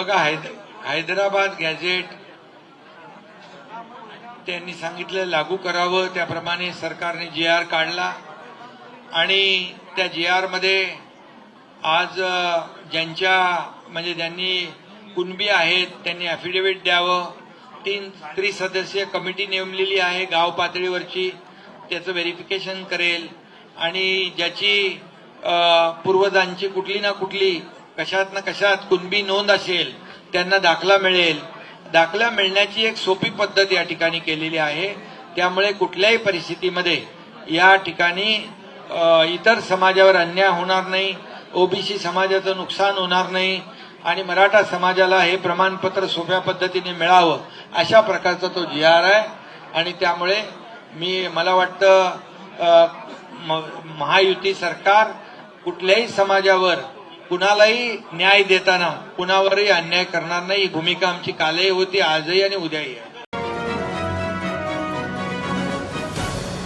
बघा हैद हैदराबाद गॅझेट त्यांनी सांगितलं लागू करावं. त्याप्रमाणे सरकारने जी आर काढला. आणि त्या जी आरमध्ये आज ज्यांच्या म्हणजे ज्यांनी कुणबी आहेत त्यांनी अफिडेव्हिट द्यावं. तीन त्रिसदस्यीय कमिटी नेमलेली आहे गाव पातळीवरची. त्याचं व्हेरिफिकेशन करेल. आणि ज्याची पूर्वजांची कुठली ना कुठली कशात ना कशात कुणबी नोंद असेल त्यांना दाखला मिळेल. दाखला मिळण्याची एक सोपी पद्धत या ठिकाणी केलेली आहे. त्यामुळे कुठल्याही परिस्थितीमध्ये या ठिकाणी इतर समाजावर अन्याय होणार नाही ओबीसी समाजाचं नुकसान होणार नाही आणि मराठा समाजाला हे प्रमाणपत्र सोप्या पद्धतीने मिळावं अशा प्रकारचा तो जी आर आहे. आणि त्यामुळे मी मला वाटतं महायुती सरकार कुठल्याही समाजावर कुणालाही न्याय देताना कुणावरही अन्याय करणार नाही. ही भूमिका आमची कालही होती आजही आणि उद्याही आहे.